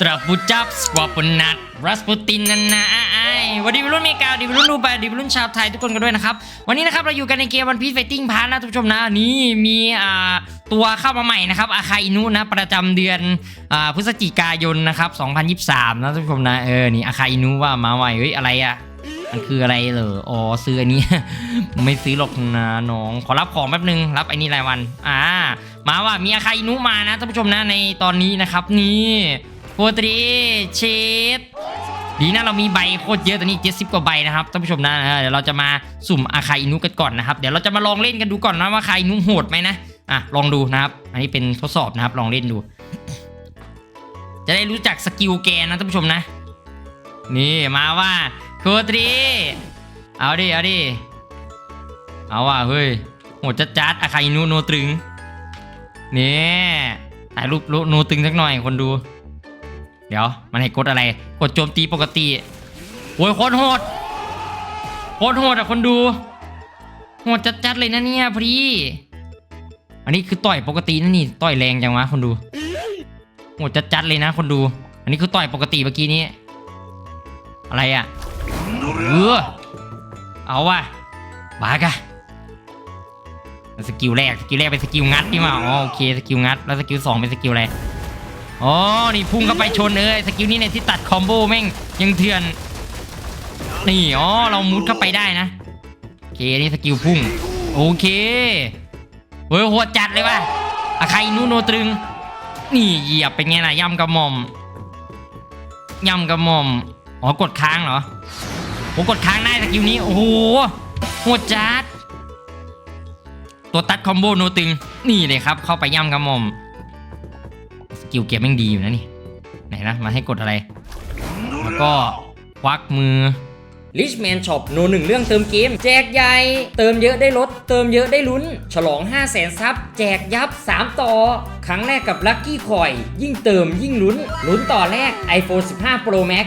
ตราปูจับสควอปนัทรัสปูตินนันนะไอวันนี้วัยรุ่นเมกาดีวัยรุ่นดูไบดีวัยรุ่นชาวไทยทุกคนกันด้วยนะครับ วันนี้นะครับเราอยู่กันในเกมวันพี e ไฟติ้งพาร์นะทุกผู้ชมนะนี่มีอ่าตัวเข้ามาใหม่นะครับอาคาอินุนะประจำเดือนอ่าพฤศจิกายนนะครับ2023 นะทุกผู้ชมนะเออนี่อาคาอินุว่ามาใหม่เฮ้ยอะไรอะมันคืออะไรเหรออ๋อซื้ออันนี้ ไม่ซื้อหรอกนะน้อง ขอรับของแป๊บนึง รับไอ้นี่รายวัน อ่า มาว่ามีอาคาอินุมานะท่านผู้ชมนะในตอนนี้นะครับนี่ โคตรีเชดดีนะเรามีใบโคตรเยอะตอนนี้เจ็ดสิบกว่าใบนะครับท่านผู้ชมนะเออเดี๋ยวเราจะมาสุ่มอาคาอินุกันก่อนนะครับ เดี๋ยวเราจะมาลองเล่นกันดูก่อนนะว่าอาคาอินุโหดไหมนะอะลองดูนะครับ อันนี้เป็นทดสอบนะครับ ลองเล่นดู จะได้รู้จักสกิลแกนะท่านผู้ชมนะ นี่มาว่าโคตรีเอาดิเอาดิเอาว่ะเฮ้ยโหดจัดจัดๆอาคาอินุโนตรึงนี่ถ่ายรูปรูปโนตึงสักหน่อยคนดู เดี๋ยวมันให้กดอะไร กดโจมตีปกติโอ้ยโคตรโหดโคตรโหดอะคนดูโหดจัดๆเลยนะเนี่ยพี่อันนี้คือต่อยปกตินะนี่ต่อยแรงจังวะคนดูโหดจัดๆเลยนะคนดู อันนี้คือต่อยปกติเมื่อกี้นี้ อะไรอะเออเอาว่ะบากะสกิลแรกสกิลแรกเป็นสกิลงัดนี่มาอ๋อโอเคสกิลงัดแล้วสกิลสองเป็นสกิลอะไร อ๋อ นี่พุ่งเข้าไปชนเอ้ยสกิลนี้เนี่ยที่ตัดคอมโบแม่งยังเถื่อน นี่อ๋อเรามุดเข้าไปได้นะโอเคนี่สกิลพุ่ง โอเคเฮ้ยโหดจัดเลยว่ะอะใครนูโนตรึง นี่เหยียบเป็นไงล่ะย่ำกระหม่อมย่ำกระหม่อมอ๋อกดค้างเหรอโอ้กดค้างได้สกิลนี้โอ้โหโหดจัดตัวตัดคอมโบโนตึง นี่เลยครับ เข้าไปย่ำกระหม่อม กิลเก็บแม่งดีอยู่นะนี่ไหนนะมาให้กดอะไร แล้วก็ควักมือ Richman Shop โนหนึ่งเรื่องเติมเกม แจกใหญ่ เติมเยอะได้ลด เติมเยอะได้ลุ้น ฉลอง 5 0 0แสนซับ แจกยับ 3 ต่อ ครั้งแรกกับ Lucky Coin ยิ่งเติมยิ่งลุ้น ลุ้นต่อแรก iPhone 15 Pro Max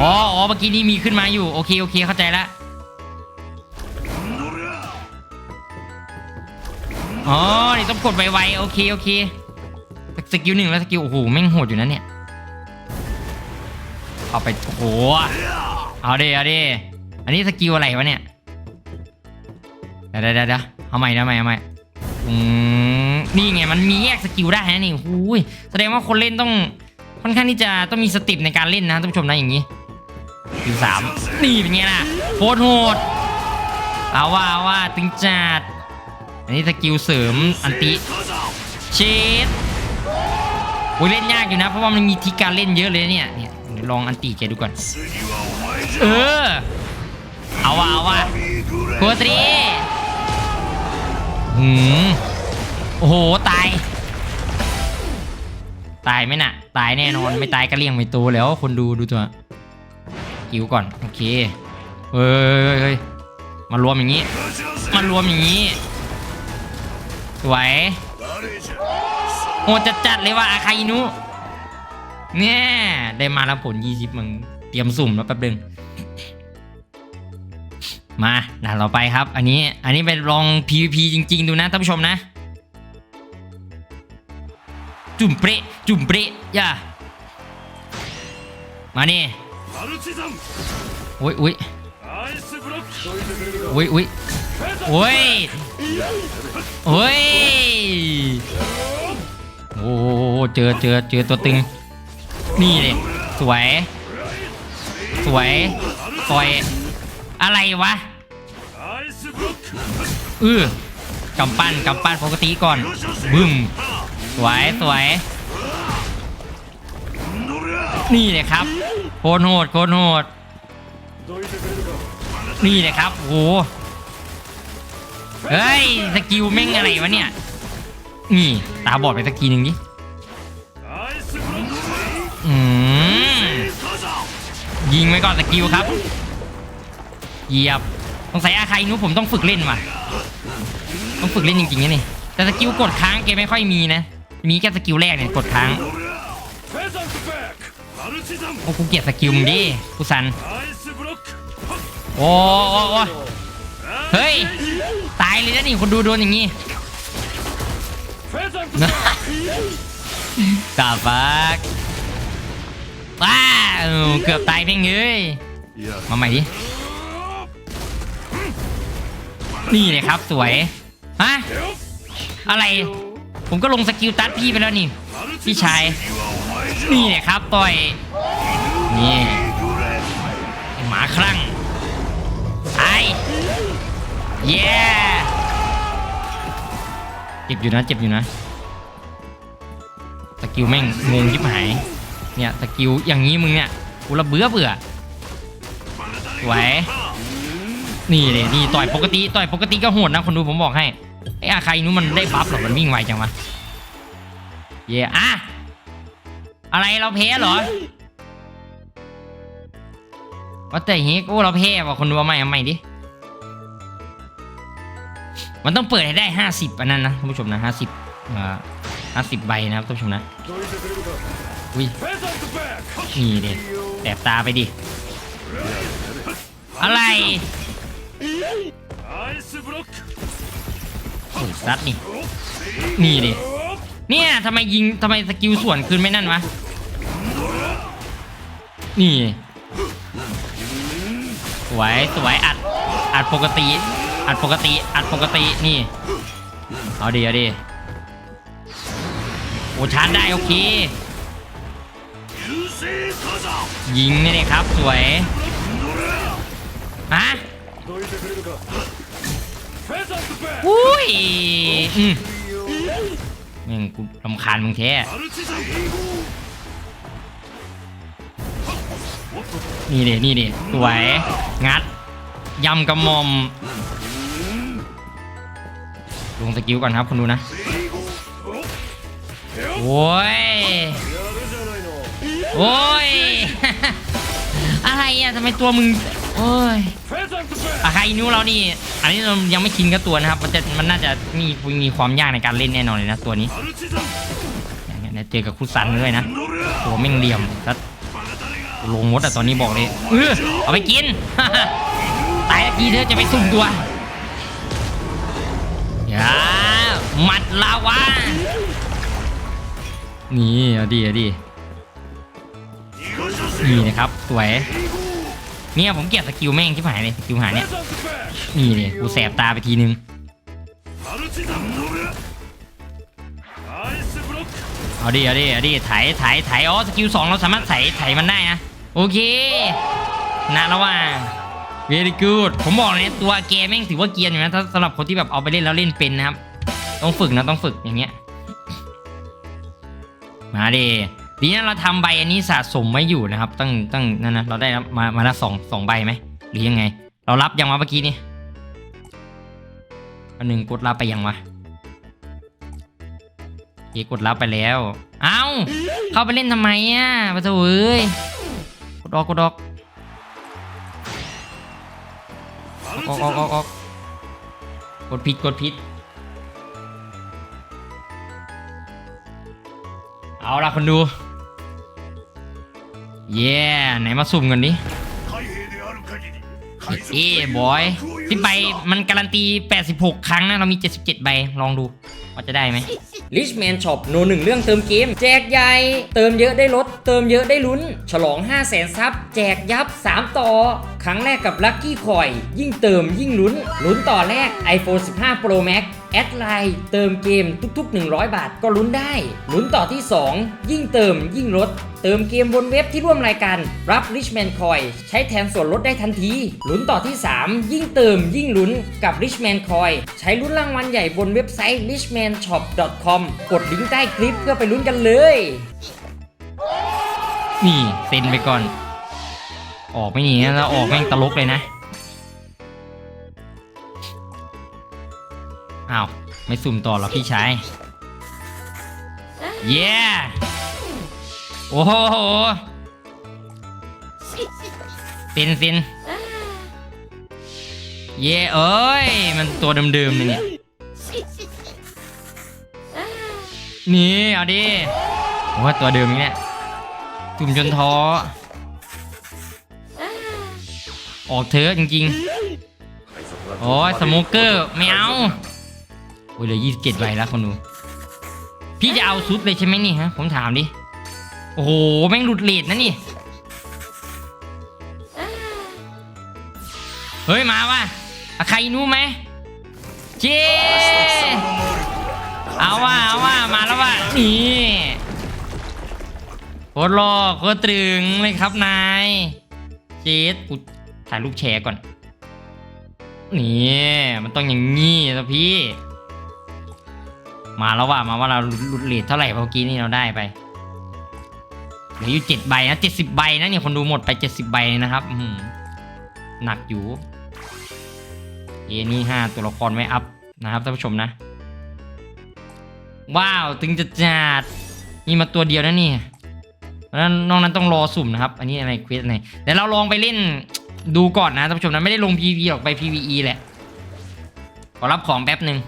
อ๋ออ๋อเมื่อกี้นี้มีขึ้นมาอยู่ โอเค โอเค เข้าใจละอ๋อ นี่ต้องกดไวๆ โอเค โอเค สกิลหนึ่งแล้วสกิล โอ้โห แม่งโหดอยู่นะเนี่ย เอาไป โอ้โห เอาดิเอาดิอันนี้สกิลอะไรวะเนี่ย เดี๋ยวเดี๋ยวเดี๋ยวเอาใหม่เอาใหม่เอาใหม่อืมนี่ไง มันมีแยกสกิลได้นะนี่หูยแสดงว่าคนเล่นต้องค่อนข้างที่จะต้องมีสติปในการเล่นนะท่านผู้ชมนะอย่างนี้ สกิลสามนี่เป็นไงล่ะโคตรโหดเอาว่าเอาว่าตึงจัดอันนี้สกิลเสริมอันติเชดโอ้ยเล่นยากอยู่นะ เพราะว่ามันมีทีการเล่นเยอะเลยเนี่ยเนี่ยลองอันติแกดูก่อน เออ เอาว่าเอาว่าโคตรีหืมโอ้โห ตาย ตายไหมน่ะ ตายแน่นอน ไม่ตายก็เลี้ยงไม่โตแล้ว คนดูดูตัว กิวก่อนโอเคเฮ้ยเฮ้ยมารวมอย่างนี้มารวมอย่างนี้สวยโหจัดจัดเลยว่าอาคาอินุเนี่ยได้มาแล้วผล20มึงเตรียมสุ่มแล้วแป๊บนึงมาด่านต่อไปครับ อันนี้อันนี้เป็นลอง PVP จริง ๆ ดูนะท่านผู้ชมนะ จุ่มเปะจุ่มเปะย่ามานี่ อุ้ยอุ้ยอุ้ยอุ้ยโอ้ยโอ้ยโอ้เจอเจอเจอตัวตึง นี่เลยสวย สวยต่อยอะไรวะเออกำปั้นกำปั้นปกติก่อนบึ้มสวยสวยนี่เลยครับ คตรโหดโคตรโหดนี่เลยครับโหเฮ้ยสกิลแม่งอะไรวะเนี่ยนี่ตาบอดไปสกิลหนึ่งดิยิงไว้ก่อนสกิลครับเหยียบต้องใส่ยอาคาอินุผมต้องฝึกเล่นว่ะต้องฝึกเล่นจริงๆนะนี่แต่สกิลกดค้างเกมไม่ค่อยมีนะ มีแค่สกิลแรกเนี่ยกดค้าง โอ้กูเกลียดสกิลมึงดิกูสันโอ้โอ้โอเฮ้ย ตายเลยนี่คนดูโดนอย่างงี้ตาฟักว้าเกือบตายเพ่งเลยมาใหม่ดิ นี่เลยครับสวย ฮะ อะไร ผมก็ลงสกิลตัดพี่ไปแล้วนี่ พี่ชาย นี่เลยครับต่อย นี่หมาคลั่งไอ้เย้เจ็บอยู่นะเจ็บอยู่นะสกิลแม่งงงยิบหายเนี่ยสกิลอย่างนี้มึงเนี่ยกูระเบื่อเบื่อสวนี่เลยนี่ต่อยปกติต่อยปกติก็โหดนะคนดูผมบอกให้ไอ้อาคาอินุมันได้บัฟเหรอมันวิ่งไวจังวะเย่อะ อะไรเราเพ้เหรอว่าแต่เฮกูเราเพ้ว่ะคนดูเาใหม่เอาใหม่ดิ มันต้องเปิดให้ได้ห้าสิบอันนั้นนะท่านผู้ชมนะห้าสิบห้าสิบใบนะครับท่านผู้ชมนะ อุ้ยนี่เด็ดแอบตาไปดิ อะไรโอ้ยซัดนี่ นี่ดิเนี่ยทำไมยิงทำไมสกิลส่วนคืนไม่นั่นวะ นี่ สวยสวยอัด อัดปกติ อัดปกติ อัดปกติ นี่ เอาดีเอาดีโอชานได้โอเค ยิงนี่เลยครับ สวยฮะอุ้ยอืมมึงกูรำคาญมึงแค่ นี่เดี๋นี่เดี๋สวย งัด ยำกระมอมลงสกิลก่อนครับคุณดูนะ โอ้ย โอ้ย อะไรอะทำไมตัวมึง โอ้ยอะไรนิ้วเรานี่ อันนี้เรายังไม่ชินกับตัวนะครับ มันจะมันน่าจะมีมีความยากในการเล่นแน่นอนเลยนะตัวนี้เนี่ยเจอกับคุซันด้วยนะ ตัวแม่งเหลี่ยมแล้ว ลงมดอะตอนนี้บอกเลยเออเอาไปกิน ตายทีเธอจะไปสุ่มตัวอย่ามัดลาวานี่เอาดีเอาดีนี่นะครับ สวยเนี่ยผมเกลียดสกิลแม่งที่หายเลยสกิลหายเนี่ยนี่เนี่ยกูแสบตาไปทีนึงเอาดีเอาดีเอาดีถ่ายถ่ายถ่ายอ๋อสกิลสองเราสามารถไถ่ายมันได้นะ โอเคนะแล้วว่า very good ผมบอกเลยตัวเกมแม่งถือว่าเกียนอยู่นะถ้าสำหรับคนที่แบบเอาไปเล่นแล้วเล่นเป็นนะครับ ต้องฝึกนะต้องฝึกอย่างเงี้ย มาดิดีนะเราทำใบอันนี้สะสมไว้อยู่นะครับ ตั้งตั้งนั่นนะเราได้รับมามาละสองสองใบไหมหรือยังไง เรารับยังมาเมื่อกี้นี่อันหนึ่งกดรับไปยังวะเกกดรับไปแล้ว เอ้า เข้าไปเล่นทำไมอะปะเถอะเว้ย กดออกกดออกออกออกออกออกกดผิดกดผิด เอาละคนดู เย่ไหนมาสุ่มกันดิเอ้บอยสิบใบมันการันตี 86 ครั้งนะ เรามี 77 ใบ ลองดูว่าจะได้ไหม Richman Shop โนหนึ่งเรื่องเติมเกม แจกใหญ่ เติมเยอะได้ลด เติมเยอะได้ลุ้น ฉลอง 5 0 0แสนซับ แจกยับ 3 ต่อ ครั้งแรกกับลัคกี้คอย ยิ่งเติมยิ่งลุ้น ลุ้นต่อแรก iPhone 15 Pro Max แอดไลน์เติมเกมทุก ๆ 100 บาทก็ลุ้นได้ลุ้นต่อที่ 2 ยิ่งเติมยิ่งลด เติมเกมบนเว็บที่ร่วมรายการรับ Richman Coin ใช้แทนส่วนลดได้ทันทีลุ้นต่อที่ 3 ยิ่งเติมยิ่งลุ้นกับ Richman Coin ใช้ลุ้นรางวัลใหญ่บนเว็บไซต์ richmanshop.com กดลิงก์ใต้คลิปเพื่อไปลุ้นกันเลย นี่เซ็นไปก่อน ออกไม่หนีนะแล้วออกแม่งตลกเลยนะ อ้าวไม่สุ่มต่อหรอพี่ชายเย้โอ้โหซินซินเย่เอ้ย มันตัวเดิมๆเลยเนี่ย นี่ เอาดิผมว่าตัวเดิมนี่เนี่ยจุ่มจนท้อ ออกเถอะจริงๆ โอ้ยสโมเกอร์ ไม่เอา โอ้ยเหลือยี่สิบเจ็ดใบแล้วคนดู พี่จะเอาซุดเลยใช่ไหมนี่ฮะ ผมถามดิ โอ้โห แม่งหลุดเลดนะนี่ เฮ้ย มาว่ะใครนู้ไหมเจ๊เอาว่ะเอาว่ะมาแล้วว่ะนี่โคตรหลอกโคตรตรึงเลยครับนายเจ๊กูถ่ายรูปแชร์ก่อนนี่มันต้องอย่างงี้นะพี่ มาแล้วว่ะมาว่าเราหลุดเลทเท่าไหร่เมื่อกี้นี่เราได้ไปเหลืออยู่เจ็ดใบนะเจ็ดสิบใบนะเนี่ยคนดูหมดไปเจ็ดสิบใบนะครับหนักอยู่เอนี่ห้าตัวละครไม่อัพนะครับท่านผู้ชมนะ ว้าวถึงจะจัดนี่มาตัวเดียวนะนี่เพราะนั้นนอกนั้นต้องรอสุ่มนะครับ อันนี้อะไรควิสไหนเดี๋ยวเราลองไปเล่นดูก่อนนะท่านผู้ชมนะไม่ได้ลง PV หรอกไป PVE แหละขอรับของแป๊บหนึ่ง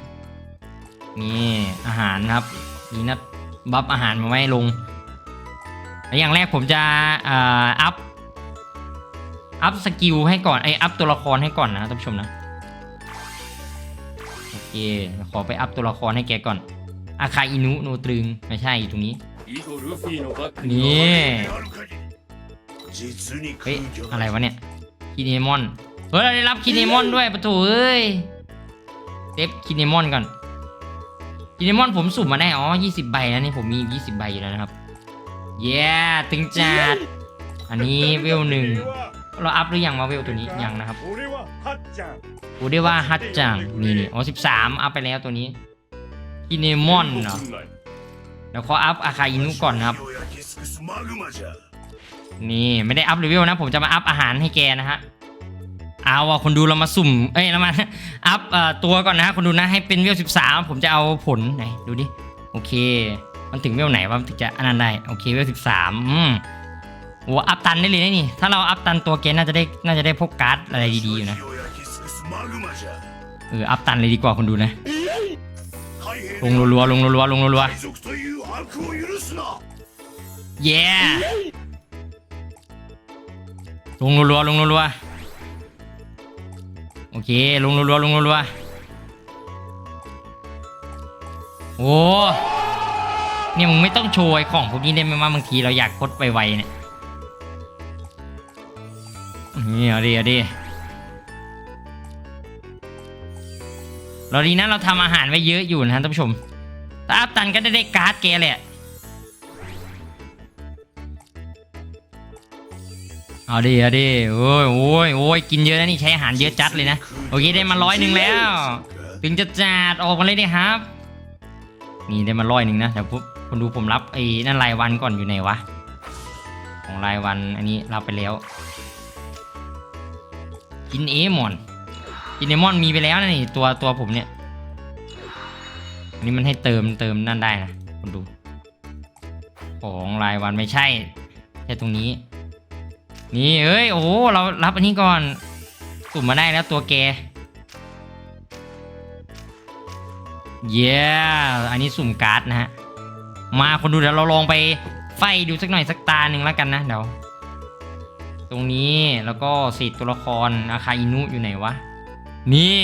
นี่อาหารครับมีนัดบัฟอาหารมาไว้ลุงอย่างแรกผมจะอัพอัพสกิลให้ก่อนไออัพตัวละครให้ก่อนนะท่านผู้ชมนะโอเคขอไปอัพตัวละครให้แกก่อนอาคาอินุโนตรึงไม่ใช่อยู่ตรงนี้นี่เฮ้ยอะไรวะเนี่ยคินเนมอนเฮ้ยเราได้รับคินเนมอนด้วยประตูเอ้ยเซฟคินเนมอนก่อน กินมอนผมสุ่มมาได้อ๋อ20 ใบแล้วนี่ผมมี 20 ใบอยู่แล้วนะครับ เย้ตึงจัด อันนี้เวลหนึ่งเราอัพหรือยังมาเวลตัวนี้ยังนะครับอูเดว่าฮัตจังนี่นี่อ๋อสิบสามอัพไปแล้วตัวนี้กินเนมอนเนาะเดี๋ยวขออัพอาคาอินุก่อนนะครับ นี่ไม่ได้อัพเลเวลนะ ผมจะมาอัพอาหารให้แกนะฮะ เอาอะคนดูเรามาสุ่ม เอ้ยเรามาอัพตัวก่อนนะคนดูนะให้เป็นเวลสิบสามผมจะเอาผลไหนดูดิ โอเค มันถึงเวลไหนว่ะถึงจะอันนั้นได้ โอเคเวลสิบสามโอ้อัพตันได้เลยนี่ ถ้าเราอัพตันตัวเกณฑ์น่าจะได้ น่าจะได้พวกการ์ดอะไรดีๆอยู่นะ เออ อัพตันเลยดีกว่าคนดูนะ ลงรัวๆลงรัวๆลงรัวๆเย้ลงรัวๆลงรัวๆ โอเคลงรัวๆลงรัวๆโอ้เนี่ยมึงไม่ต้องโชว์ของพวกนี้ได้ไหมว่าบางทีเราอยากคดไปไวเนี่ยนี่เอาดิเอาดิเราดีนะเราทำอาหารไว้เยอะอยู่นะท่านผู้ชมถ้าอัพตันก็ได้ได้การ์ดแกแหละ เอาดิเอาดิโอ้ยโอ้ยโอ้ยกินเยอะนะนี่ใช้อาหารเยอะจัดเลยนะโอเคได้มาร้อยหนึ่งแล้ว ถึงจะจัดออกมาเลยดิครับนี่ได้มาร้อยหนึ่งนะเดี๋ยวปุ๊บคนดูผมรับไอ้นั่นรายวันก่อนอยู่ไหนวะของรายวันอันนี้รับไปแล้ว กินเอมอนกินเอมอนมีไปแล้วนะนี่ตัวตัวผมเนี่ยอันนี้มันให้เติมเติมนั่นได้นะคนดู ของรายวันไม่ใช่แค่ตรงนี้ นี่เอ้ย โอ้เรารับอันนี้ก่อน สุ่มมาได้แล้วตัวแก เย้ อันนี้สุ่มการ์ดนะฮะ มาคนดูเดี๋ยวเราลองไปไฟดูสักหน่อยสักตาหนึ่งแล้วกันนะเดี๋ยว ตรงนี้แล้วก็สีตัวละครอาคาอินุอยู่ไหนวะ นี่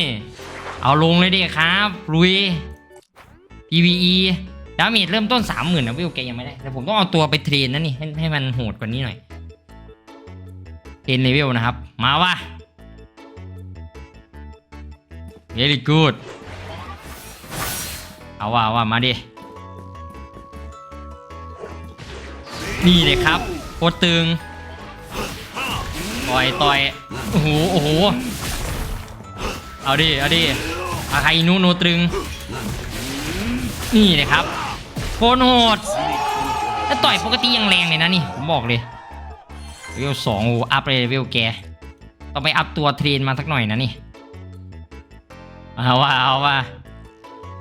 เอาลงเลยดิครับลุย PVE ดาเมจเริ่มต้น 30,000นะวิวแกยังไม่ได้แต่ผมต้องเอาตัวไปเทรนนะนี่ให้ให้มันโหดกว่านี้หน่อย เทนเลเวลนะครับ มาว่ะ very good เอาว่าว่ามาดิ นี่เลยครับโคตรตึง ต่อยต่อย โอ้โห โอ้โห เอาดิ เอาดิอาคนุโนตรึง นี่เลยครับ โคตรโหดถ้าต่อยปกติยังแรงเลยนะนี่ ผมบอกเลย เวลสองโอ้อัพเลยเวลแกต้องไปอัพตัวเทรนมาสักหน่อยนะนี่เอาว่าเอาว่า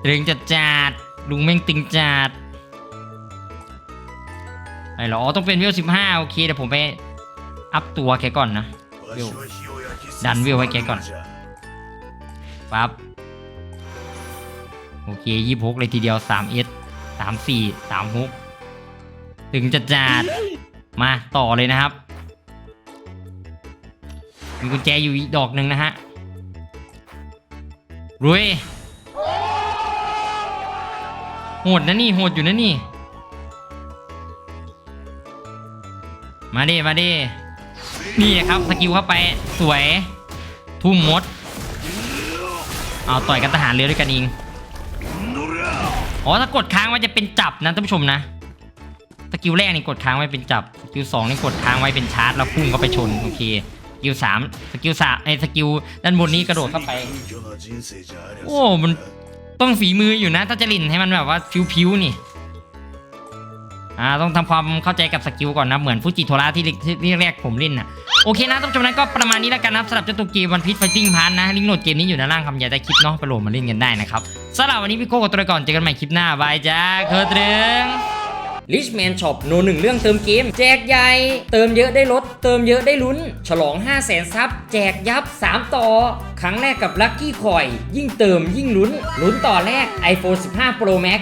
ตึงจัดจัดลุงแม่งตึงจัดไอ้เหรอต้องเป็นเวลสิบห้าโอเคเดี๋ยวผมไปอัพตัวแกก่อนนะเดี๋ยวดันวิวไว้แกก่อนปั๊บโอเคยี่หกเลยทีเดียวสามเอสสามสี่สามหกถึงจะจัดมาต่อเลยนะครับ มีกุญแจอยู่อีกดอกหนึ่งนะฮะรวยโหดนะนี่โหดอยู่นะนี่ มาดิมาดินี่ครับสกิลเข้าไปสวย ทุ่มมด เอาต่อยกันทหารเรือด้วยกันเองอ๋อถ้ากดค้างไว้จะเป็นจับนะท่านผู้ชมนะสกิลแรกนี่กดค้างไว้เป็นจับสกิลสองนี่กดค้างไว้เป็นชาร์จแล้วพุ่งเข้าไปชนโอเค กิลสามสกิลสามไอ้สกิลด้านบนนี้กระโดดเข้าไป โอ้ มันต้องฝีมืออยู่นะถ้าจะลินให้มันแบบว่าพิ้วๆนี่อ่าต้องทำความเข้าใจกับสกิลก่อนนะ เหมือนฟูจิโทระที่ที่แรกผมเล่นนะโอเคนะท่านผู้ชมนั้นก็ประมาณนี้แล้วกันนะสำหรับเจ้าตัวเกมวันพีชไฟติ้งพาร์นะ ลิงก์โหลดเกมนี้อยู่ในล่างคำยาใต้คลิปเนาะไปโหลดมาเล่นกันได้นะครับสำหรับวันนี้พี่โก้กับตัวก่อนเจอกันใหม่คลิปหน้าบายจ้าเคอร์เตรึง Richman Shop โนหนึ่งเรื่องเติมเกม แจกใหญ่ เติมเยอะได้ลด เติมเยอะได้ลุ้น ฉลอง 5 0 0แสนซับ แจกยับ 3 ต่อ ครั้งแรกกับลัคกี้คอย ยิ่งเติมยิ่งลุ้น ลุ้นต่อแรก iPhone 15 Pro Max